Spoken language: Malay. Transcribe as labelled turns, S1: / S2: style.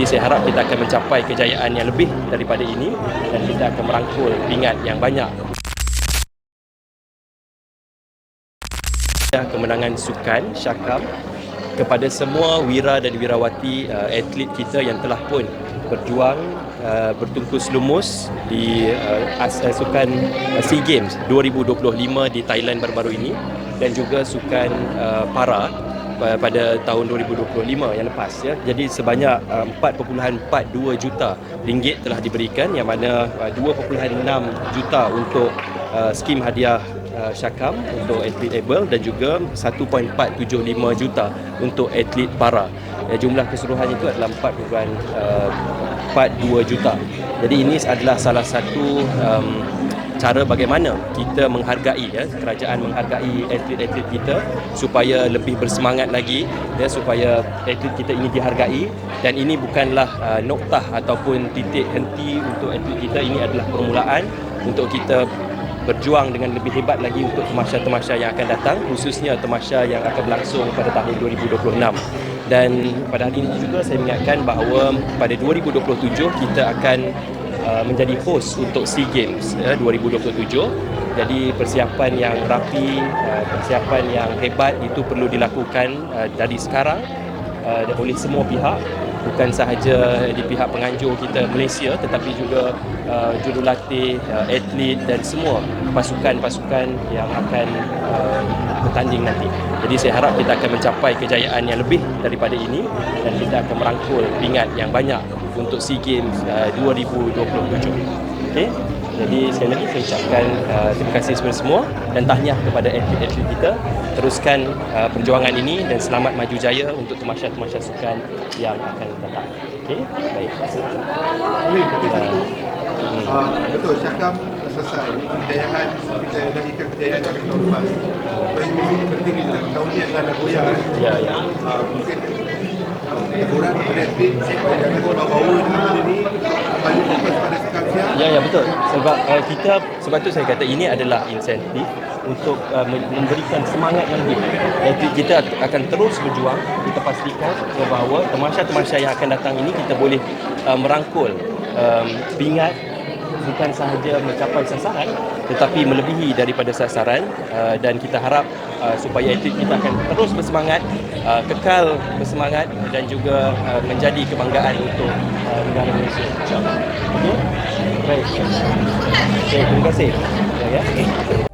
S1: Jadi saya harap kita akan mencapai kejayaan yang lebih daripada ini dan kita akan merangkul pingat yang banyak. Kemenangan sukan Syakam kepada semua wira dan wirawati uh, atlet kita yang telah pun berjuang uh, bertungkus lumus di uh, as- uh, sukan uh, SEA Games 2025 di Thailand baru-baru ini dan juga sukan uh, para pa- pada tahun 2025 yang lepas ya. Jadi sebanyak uh, 4.42 juta ringgit telah diberikan yang mana uh, 2.6 juta untuk skim hadiah Syakam untuk atlet able dan juga 1.475 juta untuk atlet para. Jumlah keseluruhan itu adalah 4.42 juta. Jadi ini adalah salah satu um, cara bagaimana kita menghargai ya kerajaan menghargai atlet-atlet kita supaya lebih bersemangat lagi ya supaya atlet kita ini dihargai. Dan ini bukanlah uh, noktah ataupun titik henti untuk atlet kita. Ini adalah permulaan untuk kita berjuang dengan lebih hebat lagi untuk temasya-temasya yang akan datang khususnya temasya yang akan berlangsung pada tahun 2026 dan pada hari ini juga saya mengingatkan bahawa pada 2027 kita akan uh, menjadi host untuk SEA Games uh, 2027 jadi persiapan yang rapi uh, persiapan yang hebat itu perlu dilakukan uh, dari sekarang uh, oleh semua pihak. Bukan sahaja di pihak penganjur kita Malaysia tetapi juga uh, jurulatih, uh, atlet dan semua pasukan-pasukan yang akan uh, bertanding nanti. Jadi saya harap kita akan mencapai kejayaan yang lebih daripada ini dan kita akan merangkul pingat yang banyak untuk SEA Games uh, 2027. Okey. Jadi sekali lagi saya ucapkan uh, terima kasih kepada semua dan tahniah kepada atlet-atlet kita. Teruskan uh, perjuangan ini dan selamat maju jaya untuk temasya-temasya sukan yang akan datang. Okey. Baik.
S2: Betul satu. Ah, betul, Syakam selesai. Kejayaan, kita ikan kejayaan pada tahun lepas. Berhenti penting kita tahun ni adalah goyah. eh.
S1: Ya, ya.
S2: Ah, mungkin dengan benda ni fokus pada.
S1: Ya, ya betul. Sebab uh, kita sebab tu saya kata ini adalah insentif untuk uh, memberikan semangat yang lebih. Jadi kita akan terus berjuang. Kita pastikan bahawa temasya-temasya yang akan datang ini kita boleh uh, merangkul um, pingat bukan sahaja mencapai sasaran tetapi melebihi daripada sasaran uh, dan kita harap uh, supaya atlet kita akan terus bersemangat uh, kekal bersemangat dan juga uh, menjadi kebanggaan untuk uh, negara Malaysia. Insyaallah okey? Baik. Okay, terima kasih. Ya, ya.